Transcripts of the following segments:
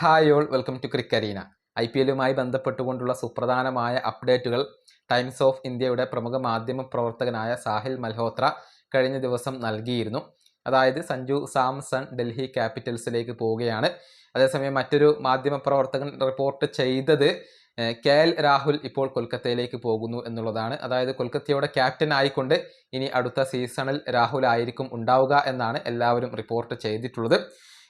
Hi all welcome to ക്രിക്കരീന I P എല്ലുമായി ബന്ധപ്പെട്ടുകൊണ്ടുള്ള സുപ്രധാനമായ അപ്ഡേറ്റുകൾ ടൈംസ് ഓഫ് ഇന്ത്യയുടെ പ്രമുഖ മാധ്യമ പ്രവർത്തകനായ സാഹിൽ മൽഹോത്ര കഴിഞ്ഞ ദിവസം നൽകിയിരുന്നു. അതായത് സഞ്ജു സാംസൺ ഡൽഹി ക്യാപിറ്റൽസിലേക്ക് പോവുകയാണ്. അതേസമയം മറ്റൊരു മാധ്യമ പ്രവർത്തകൻ റിപ്പോർട്ട് ചെയ്തത് കെ എൽ രാഹുൽ ഇപ്പോൾ കൊൽക്കത്തയിലേക്ക് പോകുന്നു എന്നുള്ളതാണ്. അതായത് കൊൽക്കത്തയുടെ ക്യാപ്റ്റൻ ആയിക്കൊണ്ട് ഇനി അടുത്ത സീസണിൽ രാഹുൽ ആയിരിക്കും ഉണ്ടാവുക എന്നാണ് എല്ലാവരും റിപ്പോർട്ട് ചെയ്തിട്ടുള്ളത്.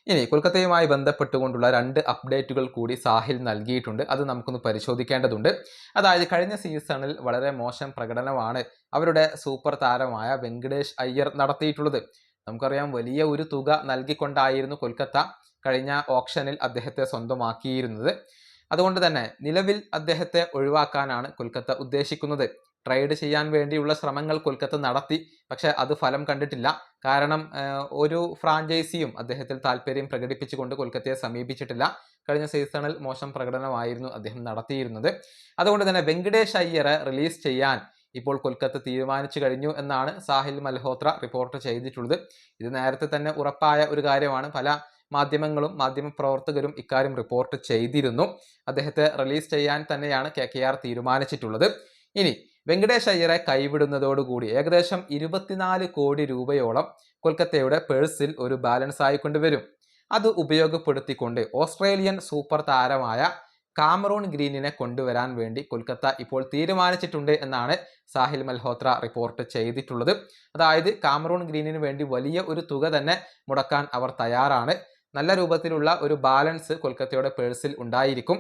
ഇനി കൊൽക്കത്തയുമായി ബന്ധപ്പെട്ടുകൊണ്ടുള്ള രണ്ട് അപ്ഡേറ്റുകൾ കൂടി സാഹിൽ നൽകിയിട്ടുണ്ട്. അത് നമുക്കൊന്ന് പരിശോധിക്കേണ്ടതുണ്ട്. അതായത് കഴിഞ്ഞ സീസണിൽ വളരെ മോശം പ്രകടനമാണ് അവരുടെ സൂപ്പർ താരമായ വെങ്കടേഷ് അയ്യർ നടത്തിയിട്ടുള്ളത്. നമുക്കറിയാം വലിയ ഒരു തുക നൽകിക്കൊണ്ടായിരുന്നു കൊൽക്കത്ത കഴിഞ്ഞ ഓപ്ഷനിൽ അദ്ദേഹത്തെ സ്വന്തമാക്കിയിരുന്നത്. അതുകൊണ്ട് തന്നെ നിലവിൽ അദ്ദേഹത്തെ ഒഴിവാക്കാനാണ് കൊൽക്കത്ത ഉദ്ദേശിക്കുന്നത്. ട്രേഡ് ചെയ്യാൻ വേണ്ടിയുള്ള ശ്രമങ്ങൾ കൊൽക്കത്ത നടത്തി. പക്ഷെ അത് ഫലം കണ്ടിട്ടില്ല. കാരണം ഒരു ഫ്രാഞ്ചൈസിയും അദ്ദേഹത്തിൽ താല്പര്യം പ്രകടിപ്പിച്ചുകൊണ്ട് കൊൽക്കത്തയെ സമീപിച്ചിട്ടില്ല. കഴിഞ്ഞ സീസണിൽ മോശം പ്രകടനമായിരുന്നു അദ്ദേഹം നടത്തിയിരുന്നത്. അതുകൊണ്ട് തന്നെ വെങ്കടേഷ് അയ്യറെ റിലീസ് ചെയ്യാൻ ഇപ്പോൾ കൊൽക്കത്ത തീരുമാനിച്ചു കഴിഞ്ഞു എന്നാണ് സാഹിൽ മൽഹോത്ര റിപ്പോർട്ട് ചെയ്തിട്ടുള്ളത്. ഇത് നേരത്തെ തന്നെ ഉറപ്പായ ഒരു കാര്യമാണ്. പല മാധ്യമങ്ങളും മാധ്യമപ്രവർത്തകരും ഇക്കാര്യം റിപ്പോർട്ട് ചെയ്തിരുന്നു. അദ്ദേഹത്തെ റിലീസ് ചെയ്യാൻ തന്നെയാണ് കെ കെ ആർ തീരുമാനിച്ചിട്ടുള്ളത്. ഇനി വെങ്കടേഷ് അയ്യരെ കൈവിടുന്നതോടുകൂടി ഏകദേശം ഇരുപത്തിനാല് കോടി രൂപയോളം കൊൽക്കത്തയുടെ പേഴ്സിൽ ഒരു ബാലൻസ് ആയിക്കൊണ്ട് വരും. അത് ഉപയോഗപ്പെടുത്തിക്കൊണ്ട് ഓസ്ട്രേലിയൻ സൂപ്പർ താരമായ കാമറൂൺ ഗ്രീനിനെ കൊണ്ടുവരാൻ വേണ്ടി കൊൽക്കത്ത ഇപ്പോൾ തീരുമാനിച്ചിട്ടുണ്ട് എന്നാണ് സാഹിൽ മൽഹോത്ര റിപ്പോർട്ട് ചെയ്തിട്ടുള്ളത്. അതായത് കാമറൂൺ ഗ്രീനിന് വേണ്ടി വലിയ ഒരു തുക തന്നെ മുടക്കാൻ അവർ തയ്യാറാണ്. നല്ല രൂപത്തിലുള്ള ഒരു ബാലൻസ് കൊൽക്കത്തയുടെ പേഴ്സിൽ ഉണ്ടായിരിക്കും.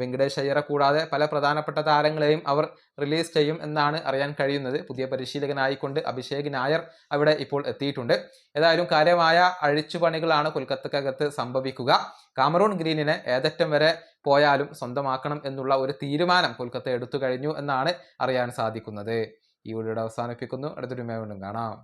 വെങ്കടേഷ് അയ്യറെ കൂടാതെ പല പ്രധാനപ്പെട്ട താരങ്ങളെയും അവർ റിലീസ് ചെയ്യും എന്നാണ് അറിയാൻ കഴിയുന്നത്. പുതിയ പരിശീലകനായിക്കൊണ്ട് അഭിഷേക് നായർ അവിടെ ഇപ്പോൾ എത്തിയിട്ടുണ്ട്. ഏതായാലും കാര്യമായ അഴിച്ചുപണികളാണ് കൊൽക്കത്തക്കകത്ത് സംഭവിക്കുക. കാമറൂൺ ഗ്രീനിനെ ഏതറ്റം വരെ പോയാലും സ്വന്തമാക്കണം എന്നുള്ള ഒരു തീരുമാനം കൊൽക്കത്ത എടുത്തു കഴിഞ്ഞു എന്നാണ് അറിയാൻ സാധിക്കുന്നത്. ഈ വീഡിയോയുടെ അവസാനിപ്പിക്കുന്നു. അടുത്തൊരു വീണ്ടും കാണാം.